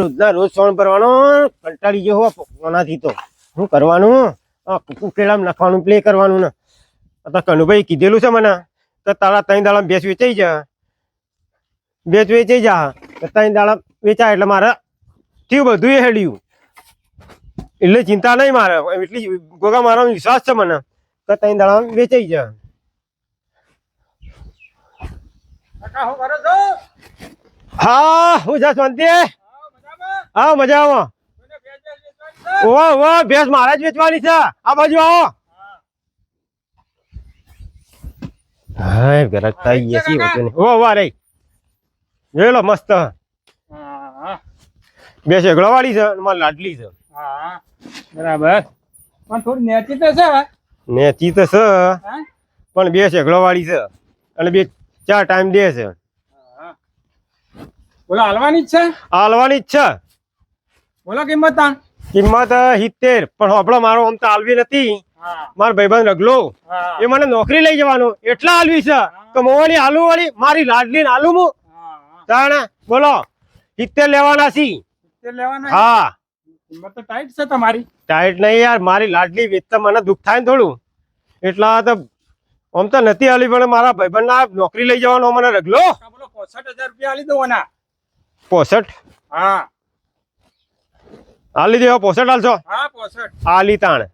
રોજના રોજ સોણ ભરવાનો કંટાળી ગયો હો કોનાથી તો. શું કરવાનું? આ ઉકેલામ નાખવાનું પ્લે કરવાનું ને. તો કનુભાઈ કીધેલું છે મને તો તારા ત્રણ દાડા ભેંસ વેચાઈ જા. ભેંસ વેચાઈ જા. તો ત્રણ દાડા વેચાય એટલે મારે થયું બધું હેડ્યું. એટલે ચિંતા નહીં મારે. એટલી ગોગા મારવાનો વિશ્વાસ છે મને તો ત્રણ દાડા વેચાઈ જા. કાકા હું હા હું જા શાંતિ. હા મજામાં ઓવા ઓવા ભેંસ મારા જ વેચવાની છે. આ બાજુ આવો. હા ગરજ થઈ ગઈ છે વચ્ચે? ઓ વાહ રે મસ્ત. બે શેગડો વાળી છે મારી લાડલી છે. હા બરાબર. પણ થોડી નેચી તો છે ને ચી તો છે પણ બે શેગડો વાળી છે અને બે ચાર ટાઈમ દે છે. બોલો હાલવાની જ છે? હાલવાની જ છે. બોલો કિંમત તાણ. કિંમત સિત્તેર. પણ હોપડો મારો આમ તો આલવી નથી. મારો ભાઈબંધ રગલો. એ મને નોકરી લઈ જવાનું. એટલા આલવી છે. કે મોવાની આલુ વાળી મારી લાડલી ને આલુ હું. તાણે બોલો. સિત્તેર લેવાના છી. હા. કિંમત તો ટાઈટ છે તમારી. ટાઈટ નહીં યાર. મારી લાડલી વેચતા મને દુઃખ થાય ને થોડું. એટલા તો આમ તો નથી આલી પણ મારા ભાઈબંધના નોકરી લઈ જવાનો મને રગલો. પોસઠ હજાર રૂપિયા આલી દો ના પોસઠ? હા. હાલી દેવા પોસઠ હાલશો હા પોસઠ. હાલી તાણ.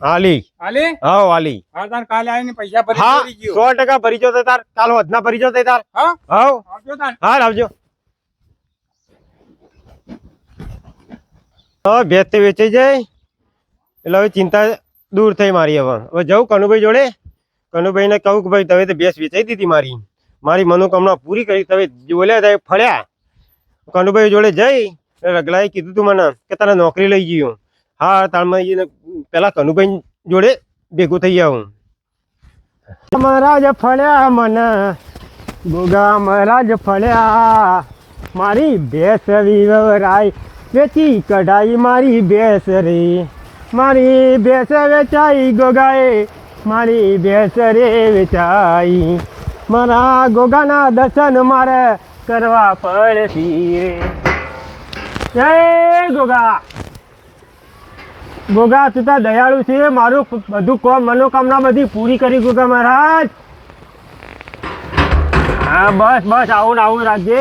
હાલી આલી? હા હાલી હા તાર કાલે આવીને પૈસા ભરી હા સો ટકા ભરી થાય તાર. કાલ વધના ભરી જો તાર. હા? હા આવજો તાર. હા આવજો. હા ભેજ તે વેચાઈ જાય. એટલે હવે ચિંતા દૂર થઈ મારી હવે. હવે જવું કનુભાઈ જોડે. કનુભાઈને કહું કે ભાઈ તમે તો ભેંસ વેચાઈ દીધી મારી. મારી મનોકામના પૂરી કરી તમે બોલ્યા તમે ફળ્યા. કનુભાઈ જોડે જઈ. રગલાએ કીધું તું મને કે તારે નોકરી લઈ ગયું હા. તાળમાં પેલા કનુભાઈ જોડે ભેગું થઈ આવું. મહારાજ ફળ્યા મને ગોગા મહારાજ ફળ્યા. મારી ભેંસ વિવરાય વેચી કઢાઈ મારી ભેંસ રે. મારી ભેંસ વેચાઈ ગોગાએ, મારી ભેંસ રે વેચાઈ. મારા ગોગાના દર્શન મારે કરવા પડશે જય ગોગા. ગોગા, તું તો દયાળુ છે. મારું બધું કોમ, મનોકામના બધી પૂરી કરી ગોગા મહારાજ. હા, બસ બસ, આવું આવું રાખજે.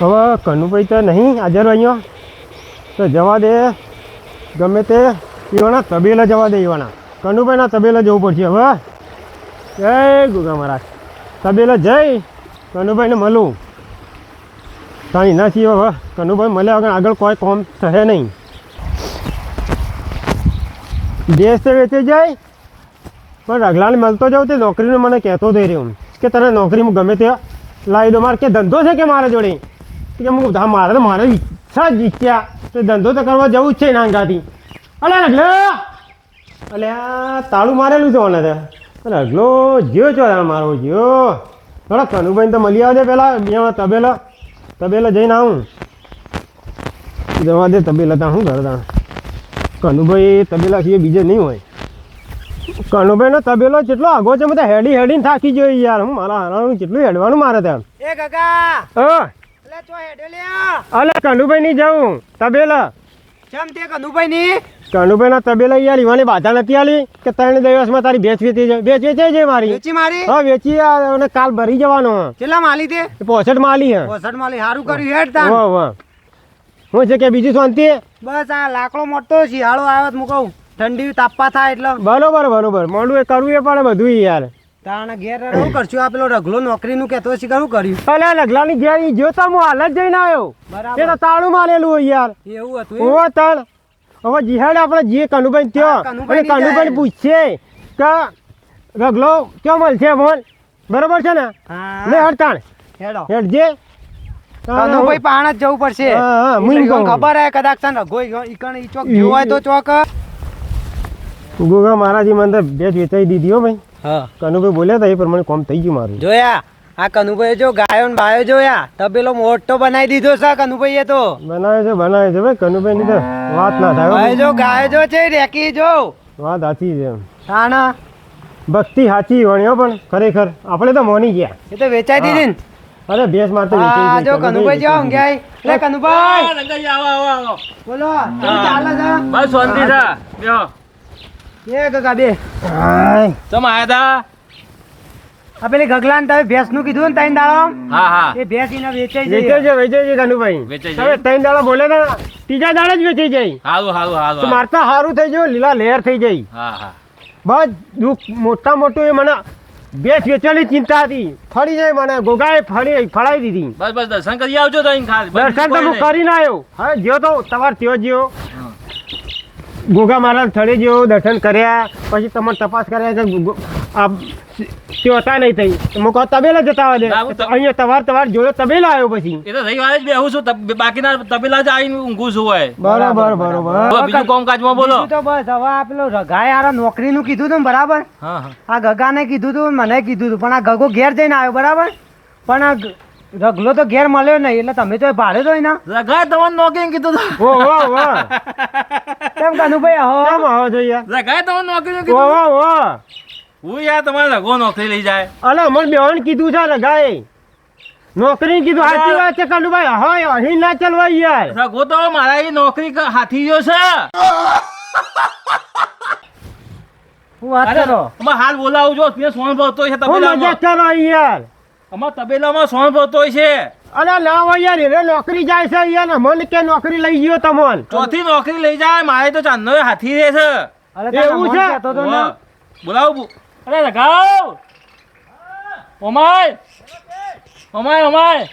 હવે કનુભાઈ તો નહીં હાજર અહીંયા તો જવા દે. ગમે તે ઈવાના તબેલા જવા દે ઈવાના કનુભાઈના તબેલા જવું પડશે હવે. જય ગુગા મહારાજ. તબેલા જઈ કનુભાઈને મળું. તાણી ના છીએ હવે. કનુભાઈ, મળ્યા વગર આગળ કોઈ કોમ થશે નહીં. દેશ તો વેચી જાય, પણ રગલાને મળતો જાઉં તે નોકરીનો મને કહેતો થઈ રહ્યો. કે તને નોકરીમાં ગમે તે લાવી દો મારે કે ધંધો છે કે મારા જોડે? કે હું હા, મારે તો મારે ઈચ્છા જ ઈચ્છા. તો ધંધો તો કરવા જવું જ છે નાંગાથી અલે રગલો અલે તાળું મારેલું છે મને તો રગલો જ્યો છો મારો, જ્યો. થોડા કનુભાઈને તો મળી આવજે પેલા, બે તબેલા. તબેલા જઈને આવું. જવા દે તબેલા ત્યાં શું કરતા કનુભાઈ તબેલા સિવાય બીજે નહીં હોય. કનુભાઈ નો તબેલો કેટલો આગો છે બધા હેડી હેડીને થાકી ગયો યાર. હું મારા હારાનું કેટલું હેડવાનું મારે ત્યાં. એ કાકા! હા. અલે કનુભાઈ નહીં જાઉં. તબેલા. કેમ તે કનુભાઈ ની કનુભાઈ ના તબેલા યાર ઈવાની બાધા નથી આલી કે ત્રણ દિવસમાં તારી ભેંસ વેચી જાય ભેંસ વેચાઈ જાય મારી? વેચી મારી? હા વેચી અને કાલ ભરી જવાનો. કેટલા માલી તે? પોસઠ માલી હે. પોસઠ માલી સારું કર્યું હેડ તાન વાહ વાહ. હું છે કે બીજું શાંતિ? બસ આ લાકડો મોટો શિયાળો આવ્યો તો હું કહું ઠંડી તાપવા થાય એટલે. બરોબર બરોબર. મોડું એ કરવું એ પડે બધું યાર. તાણ ઘેર શું કરશું આ પેલો રગલો નોકરીનું કહેતો છે શું કર્યું. અલે લગલાની ઘેર જો જોતા હું હાલ જ જઈને આવ્યો. બરાબર. તાળું મારેલું હોય યાર. એવું હતું? ઓવો તળ. હવે જીહાડ આપણે જીએ કનુભાઈ ત્યાં અને કનુભાઈ પૂછશે કે રગલો ક્યાં મળશે બોલ. બરોબર છે ને? લે હડતાણ હેડો. હેડજે. કનુભાઈ પાણ જ જવું પડશે. ખબર હે કદાચ રઘો ઈકણ ઈ ચોક જોવો હોય તો ચોક. ગોગા મહારાજી મને ભેજ વેચાઈ દીધી હો ભાઈ. હા. કનુભાઈ બોલ્યા હતા એ પ્રમાણે કોમ થઈ ગયું મારું. જોયા? આ કનુભાઈ જો ગાયો ને બાયો જોયા તબેલો મોટો બનાવી દીધો છે કનુભાઈએ તો. બનાવે છે બનાવે છે ભાઈ કનુભાઈ ની તો વાત ના થાય ભાઈ. જો ગાયો જો છે રેકી જો. વાત સાચી છે સાણા ભક્તિ સાચી વણ્યો પણ ખરેખર. આપણે તો મોની ગયા. એ તો વેચાઈ દીધી ને. અરે ભેંસ મારતો હા જો કનુભાઈ જો ઊંઘ્યા લે કનુભાઈ. હા, આવો આવો આવો. બોલો ચાલે છે બસ શાંતિ છે. બેહો. એ કાકા બે. ચમ આયા તા? આ પેલી ગગલાન તમે ભેંસનું કીધું ને ત્રણ દાડો હા હા. એ ભેંસ એને વેચાઈ જાય વેચાઈ જાય. વેચાઈ જાય કનુભાઈ વેચાઈ જાય. ત્રણ દાડા બોલે ને ત્રીજા દાડે જ વેચાઈ જાય. હારું હારું હારું મારતા સારું થઈ જાય લીલા લહેર થઈ જાય હા હા. બસ દુઃખ મોટા મોટું એ મને ભેંસ વેચવાની ચિંતા હતી. ફરી જાય મને ગોગાએ ફરી ફળાઈ દીધી. બસ બસ દર્શન કરી આવજો તો અહીં ખાલી દર્શન તો હું કરીને આવ્યો. હવે જ્યો તો તમારે ત્યો જ્યો. ગોગા મારા સ્થળે જ્યો દર્શન કર્યા. પછી તમારે તપાસ કર્યા કે આ ત્યો હતા નહીં થઈ. હું કહો તબેલા જતા હું ત- અહીંયા તવાર તવાર જોયો તબેલા આવ્યો પછી. એ તો રવિવારે જ બેહું છું બાકીના તબેલા જ આવીને ઊંઘું છું હોય. બરાબર બરોબર બીજું કામકાજમાં બોલો. તો બસ હવે આ પેલો રગાએ આરા નોકરી નું કીધું તું બરાબર? હા હા. આ ગગાને કીધું તું મને કીધું તું પણ આ ગગો ઘેર જઈને આવ્યો બરાબર? પણ આ રગલો તો ઘેર મળ્યો નહીં એટલે તમે તો ભાડે તો ના રગા તમને નોકરી કીધું હતું? ઓ ઓ ઓ કેમ કનુભાઈ હો કેમ આવો જોઈએ રગા તમને નોકરી કીધું? ઓ ઓ હું યાર તમારે રઘો નોકરી લઈ જાય. અલે અમર બેવાન કીધું છે લગાય. નોકરી કીધું હાથી વાત છે કાનુભાઈ હોય અહીં ના ચાલવા યાર. રઘો તો મારા એ નોકરી હાથી ગયો છે. હું વાત કરો? અમાર હાલ બોલાવું છો મેં સોન ભરતો છે તબેલામાં. મજાક કરો યાર. અમાર તબેલામાં સોન ભરતો છે. અરે ના હોય યાર એને નોકરી જાય છે યાર મને કે નોકરી લઈ ગયો તમોન ચોથી નોકરી લઈ જાય મારે તો ચાંદનો હાથી રહે છે. અરે એવું છે? તો. બોલાવો. અરે રઘાવ ઓમાય! Oh my oh my!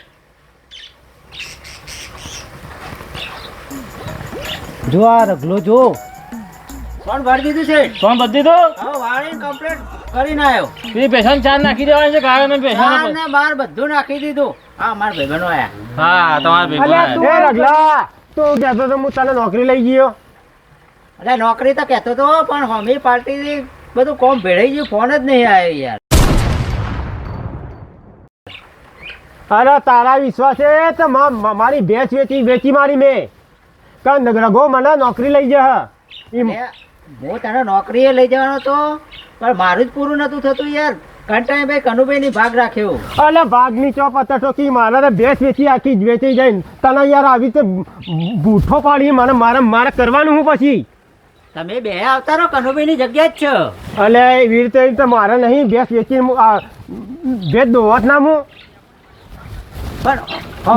જો આ રગલો જો. કોણ ભરી દીધું છે? કોણ બધી દીધું? હા વાળીને કમ્પ્લીટ કરીને આવ્યો. એ પેશન ચાર નાખી દેવાની છે ગાયો મેં પેશન ને બહાર બધું નાખી દીધું. હા માર ભાઈબંધો આયા. હા તમારા ભેગું આયા. એ રગલા તું કહેતો તો હું તને નોકરી લઈ ગયો. અરે નોકરી તો કહેતો તો પણ હોમી પાર્ટી બધું કોમ ભેળાઈ ગયું ફોન જ નહીં આવ્યો યાર. અરે તારા વિશ્વાસે તો મારી ભેંસ વેચી વેચી મારી મેં. કારણ રઘો મને નોકરી લઈ જા હું તને નોકરીએ લઈ જવાનો તો પણ મારું જ પૂરું નતું થતું યાર. કંટાઈ ભાઈ કનુભાઈ ની ભાગ રાખ્યો. અલે ભાગની ચોપ હતો કી મારે તો ભેંસ વેચી આખી વેચી જાય તને યાર આવી રીતે બૂઠો પાડી મને મારે મારે કરવાનું હું પછી? તમે બે અવતારો કનુભાઈ ની જગ્યા જ છો. અને એવી રીતે મારે નહીં ભેંસ વેચી ભેંસ દોવત ના હું. પણ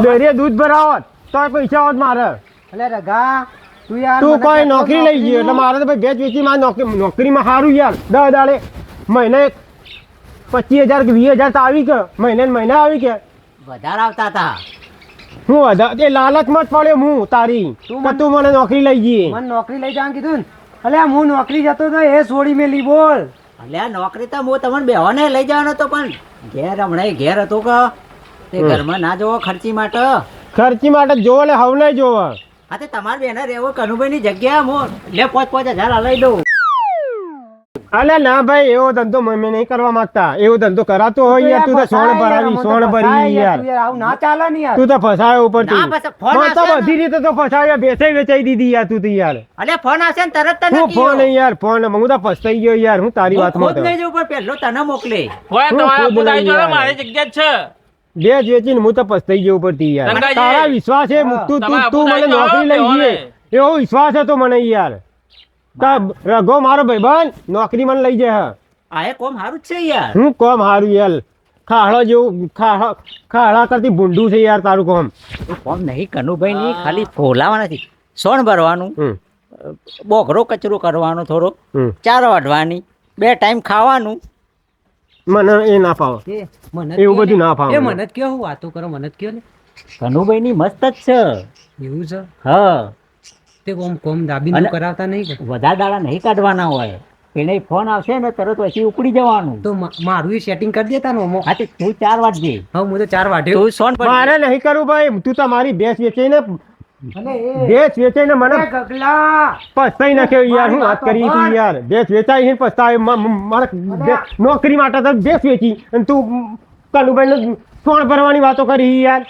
દરિયે દૂધ ભરાવત તો પૈસા હોત મારે. એટલે રઘા તું યાર તું કોઈ નોકરી લઈ ગયો એટલે મારે તો ભાઈ ભેજ વેચી મારી નોકરી નોકરીમાં સારું યાર દસ દાડે. મહિને પચીસ હજાર કે વીસ હજાર તો આવી કે મહિને મહિને આવી કે વધારે આવતા હતા હું વધારે એ લાલચમાં જ પડ્યો હું તારી. તું મને નોકરી લઈ ગઈ. મને નોકરી લઈ જવાનું કીધું ને? અલે હું નોકરી જતો હતો એ છોડી મેલી બોલ. અલ્યા આ નોકરી તો હું તમને બેહોને લઈ જવાનો હતો પણ ઘેર હમણાં ઘેર હતો કે? તે ઘરમાં ના જોવો ખર્ચી માટે? ખર્ચી માટે જોવો ને હવે નહીં જોવો. હા તે તમારે બેને રહેવો કનુભાઈ ની જગ્યા હું લે પાંચ પાંચ હજાર હલાઈ દઉં. અલે ના ભાઈ એવો ધંધો મેં મેં નહીં કરવા માંગતા. એવો ધંધો કરાતો હોય યાર તું તો સોણ ભરાવી સોણ ભરી યાર આવું ના ચાલે ને યાર. તું તો ફસાયો ઉપર તું ફોન તો. બધી રીતે તો ફસાયો બેસે વેચાઈ દીધી યાર તું તો યાર. અલે ફોન આવશે ને તરત તને હું ફોન નહીં યાર ફોન હું તો ફસાઈ ગયો યાર હું તારી વાતમાં નહીં જવું પણ પહેલો તને મોકલે. હોય તો આ આવ્યો. મારી જગ્યા છે. બે જ વેચીને હું તો પસ્તાઈ ગયો ઉપર તી યાર તારા વિશ્વાસ છે હા. તું તું મને નોકરી લઈ. ગઈ એવો વિશ્વાસ હતો મને યાર. રઘો મારો ભાઈબંધ નોકરી મને લઈ જાય આયે કોમ હારું છે યાર. હું કોમ હારું યાર. ખાડો જેવું ખાડા ખાડા કરતી ભૂંડું છે યાર તારું કોમ. કોમ નહીં કનુભાઈ નહીં ખાલી ફોલાવા નથી સોણ ભરવાનું બોકરો કચરો કરવાનો થોડો ચારો વાઢવાની બે ટાઈમ ખાવાનું. મને એ ના પાવે મને એવું બધું ના ફાવે. એ મને. જ કયો વાતો કરો મને જ કયો ને? કનુભાઈ ની મસ્ત જ છે. એવું છે? હા. કોમ કોમ દાબી અને- કરાવતા નહીં વધારે દાડા નહીં કાઢવાના હોય. એને ફોન આવશે ને તરત પછી ઉપડી જવાનું. તો મારું સેટિંગ કરી દેતા ને હા તું ચાર વાટજે હા હું તો ચાર વાઢ્યો તું સોન મારે નહીં કરવું ભાઈ. તું તો મારી ભેંસ વેચીને ભેંસ વેચીને મને પસ્તાઈ નાખ્યો યાર હું વાત કરી હતી યાર. ભેંસ વેચાઈ છે પસ્તાય મ- મ- મારે નોકરી માટે તો ભેંસ વેચી. અને તું કાલુભાઈ સોણ ભરવાની વાતો કરી યાર.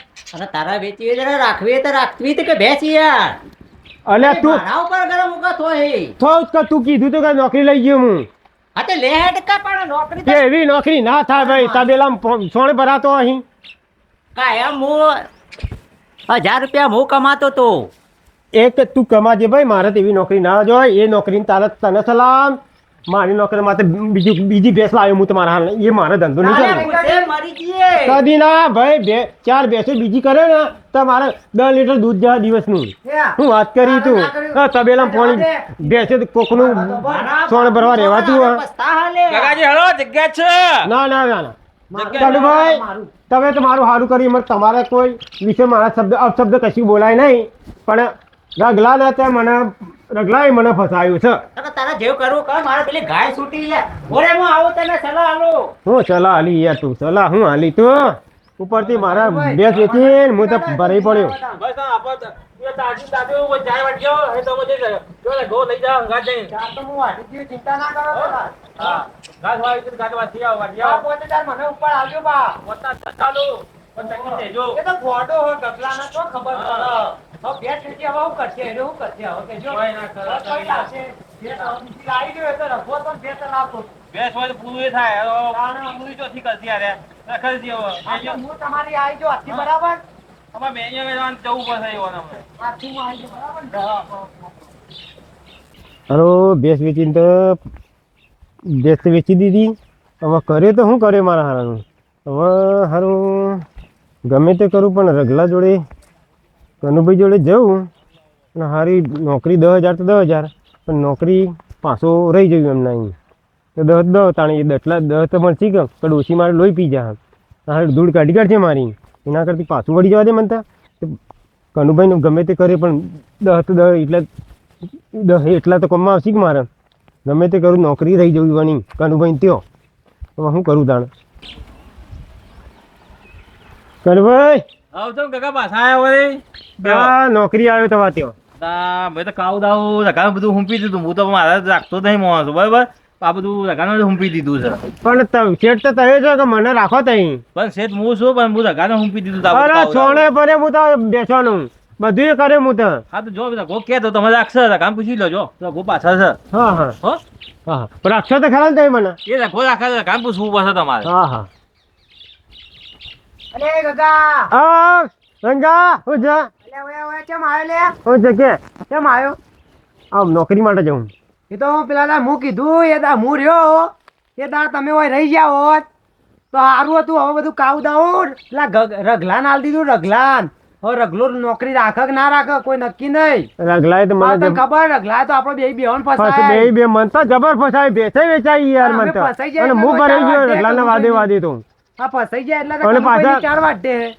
તારા વેચી રાખવી તો રાખવી તો કે બેસી યાર. અલ્યા તું મારા ઉપર ગરમ ઉગા તો હે. જ કે તું કીધું તો કે નોકરી લઈ ગયો હું. હા તે લે હેડ કા પણ નોકરી તો. એવી નોકરી ના થાય ભાઈ તબેલામાં સોણ ભરાતો અહીં. કાયમ હું હજાર રૂપિયા હું કમાતો તો. એક તું કમાજે ભાઈ મારે એવી નોકરી ના જોય એ નોકરી તારે તને સલામ. મારી નોકરી માટે બીજી બીજી ભેંસ લાવ્યો હું તમારા હાલ. એ મારે ધંધો નહીં જઈએ. કદી ના ભાઈ બે ચાર ભેંસો બીજી કરે ને તો મારે દસ લીટર દૂધ જાય દિવસનું. હું? વાત કરી તું. હા, તબેલામાં પાણી ભેંસે કોકનું સોણ ભરવા રહેવાતું જગ્યા છે. ના ના ના ના. કાલુભાઈ તમે તો મારું સારું કર્યું. મને તમારે કોઈ વિશે મારા શબ્દ અપશબ્દ કશું બોલાય નહીં. પણ રગલા ને તે મને રગલાએ મને ફસાયું છે તો તારા જેવું કરવું કર મારે પેલી ગાય છૂટી લે ઓરે હું આવું તને સલાહ આલું હું સલાહ આલી યાર તું સલાહ હું આલી તું ઉપરથી મારા બે વેચીને હું તો ભરાઈ પડ્યો બસ આ આપત તાજી દાદુ કોઈ ચાય વાટજો એ તો મુજે જો ગો લઈ જાવ ગાજ જઈને ચિંતા ના કરો હા ગાજ વાળી ગાજ વાળી આવ મને ઉપર આવજો બા વત્તા ચાલો પણ તકી દેજો એ તો હોય ગગલાનો તો ખબર પડે બે કરશે? હું કરશે હવે ગયો તો રખો તો તો બેસ હોય તો પૂરું એ થાય. હવે પૂરી ચોથી કરતી યાર. રખલ હવે. હું તમારી આવી જો આથી બરાબર? અમારે મેં અહીંયા જવું પડશે એવું અમને આથી હું આવી બરાબર હારો ભેંસ વેચીને તો બેસ વેચી દીધી. હવે કરે તો શું કરે મારા હારાનું? હવે હારું ગમે તે કરું પણ રગલા જોડે કનુભાઈ જોડે જવું અને સારી નોકરી દસ હજાર તો દસ હજાર, પણ નોકરી પાછો રહી જયું એમના અહીં તો દસ દસ તાણી દસલા દસ તો મળશે કે પણ ઓછી મારે લોહી પી જા. હારે ધૂળ કાઢી કાઢશે મારી. એના કરતી પાછું વળી જવા દે મને તો. કનુભાઈનું ગમે તે કરે, પણ દસ તો દસ એટલે દસ એટલા તો કમમાં આવશે કે મારે. ગમે તે કરું, નોકરી રહી જવી બની કનુભાઈ ત્યો. હવે શું કરું તાણ. કનુભાઈ! આવ તો કાકા પાછા આવ્યા વળી. આ નોકરી આવ્યો તમારે ત્યાં તા મેં તો કાવ દાવ રકાનું બધું હુંપી દીધું. હું તો મારા રાખતો નહીં માણસ બરાબર? આ બધું રકાનું હુંપી દીધું છે. પણ ત- શેઠ તો તમે છો કે મને રાખો તઈ? પણ શેઠ હું છું પણ હું રકાનું હુંપી દીધું તા. બધું અરે કાવ પરે હું તો બેસવાનું. બધું કરે હું તો. હા તો જો ગો કે તો તમે રાખશો. કામ પૂછી લો જો. ગો પાછળ છે. હા હા. હો? રાખશો તો ખરા ને તમે મને? એ રઘો રાખે કામ પૂછવું પડશે તમારે. હા હા. અલે ગગા. આ રંગા હું જા. અલે ઓય ઓય કેમ આવ્યો લે? હું જગ્યા કેમ આવ્યો? આમ નોકરી માટે જવું એ તો હું પેલા દા કીધું એ દા હું રહ્યો એ દા તમે હોય રહી ગયા હોત. તો સારું હતું હવે બધું કાવ દાઉં. પેલા રઘલાન આલ દીધું રગલાન હવે રગલો નોકરી રાખે કે ના રાખે કોઈ નક્કી નહીં. રગલાએ તો મને ખબર? રગલા તો આપડે બે બેહન ફસ ફસાય. બે બે મન તો જબર ફસાય બેસે વેચાય યાર મન તો. અને હું ભરાઈ ગયો રગલાના વાદે વાદે તો. ફસાઈ જાય એટલે અને પાછા- ચાર વાટે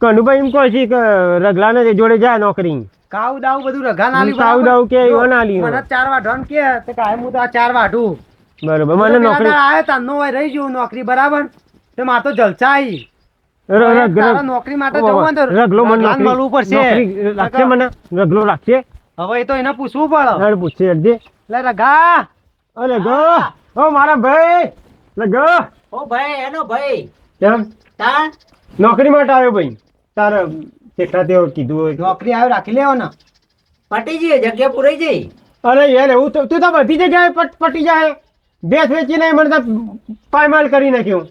કનુભાઈ એમ કહે છે કે રગલાને જોડે જાય નોકરી. કાવ દાવ બધું રગા ના કાવ દાવ કે એવો ના મને ચાર વાઢવાનું કે તે કાંઈ હું તો આ ચાર વાઢું બરોબર મને નોકરી આવે તારનો હોય રહી જવું નોકરી બરાબર? તે માર તો જલસા આઈ. ર- ર- ર- તારા નોકરી માટે જવું હોય ને તો રગલો મને નોકરી મળવું પડશે. નોકરી રાખશે મને રગલો રાખશે હવે એ તો એને પૂછવું પડે. અરે પૂછશે અડજે લે રગા અરે ગો ઓ મારા ભાઈ. લે ગો ઓ ભાઈ એનો ભાઈ. કેમ? નોકરી માટે આવ્યો ભાઈ. તારે કેટલા તેઓ કીધું હોય નોકરી આવે રાખી લેવાનો ને. પટી જઈએ જગ્યા પૂરાઈ જઈ અરે યાર એવું તો તું તો બધી જગ્યાએ પટ પટી જાય. બેસ વેચીને મને તો પાયમાલ કરી નાખ્યું.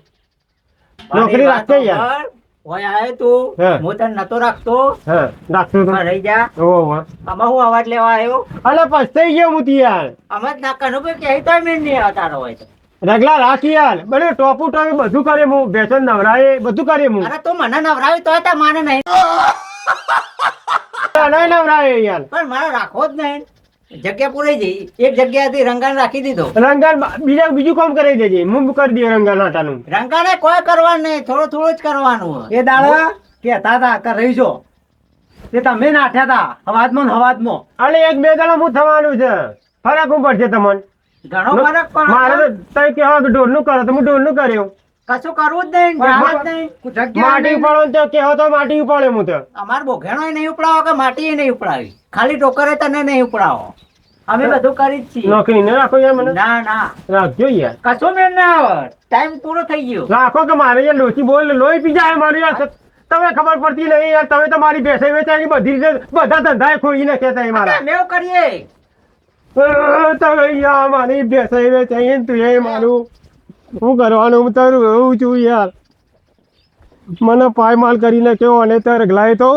નોકરી રાખશે યાર. ઓય આયો તું. હા. હું તને નતો રાખતો. હા રાખતું તો. રહી જા. ઓ આમાં હું અવાજ લેવા આવ્યો? અલે પસ્તાઈ ગયો હું તી યાર. અમે જ ના કનુભાઈ કહી તો મેં નહીં આવતા હોય તો. રગલા રાખી હાલ બને ટોપુ ટોપી બધું કરે હું બેસન નવરાય બધું કરે હું અરે તું મને નવરાવી તો તા માને નહીં. નહીં નવરાય યાર. પણ મારે રાખો જ નહીં. જગ્યા પૂરી જઈ. એક જગ્યાએથી રંગાણ રાખી દીધો. રંગાન બીજા બીજું કામ કરી દેજે. હું કરી દે રંગાન આટાનું. રંગાને કોઈ કરવાનું નહીં. થોડું થોડું જ કરવાનું એ દાડા કેતા હતા કે રહી જો તે તમે નાઠ્યા હતા. હવાતમાં હવાતમાં. અને એક બે દાડા હું થવાનું છે. ફરક હું પડશે તમને. ઘણો ફરક મારે પણ તો તઈ કહેવા કે ઢોરનું કરો તો હું ઢોરનું કર્યો. કશું કરવું જ નહીં પણ નહીં. માટી. ઉપાડો તો કેવો તો માટી ઉપાડે હું તો. અમાર બોઘેણો નહીં ઉપડાવો કે માટી નહીં ઉપડાવી? ખાલી ટોકરે તને નહીં ઉપડાવો. અમે બધું કરી જ છીએ. નોકરી ને રાખો યાર મને. ના ના. રાખજો યાર. કશું મેળ ના આવે. ટાઈમ પૂરો થઈ ગયો. રાખો કે મારે યાર લોચી બોલ લોહી પી જાય મારું યાર. તમે ખબર પડતી નહીં યાર તમે તો મારી ભેંસે વેચાઈ બધી રીતે બધા ધંધા ખોઈ નાખ્યા તમે મારા. મેં કરીએ. તમે યાર મારી વેચાઈ ને તું એ મારું હું કરવાનું? હું તારું એવું છું યાર. મને પાયમાલ કરીને કેવો અને તો રગલાય તો?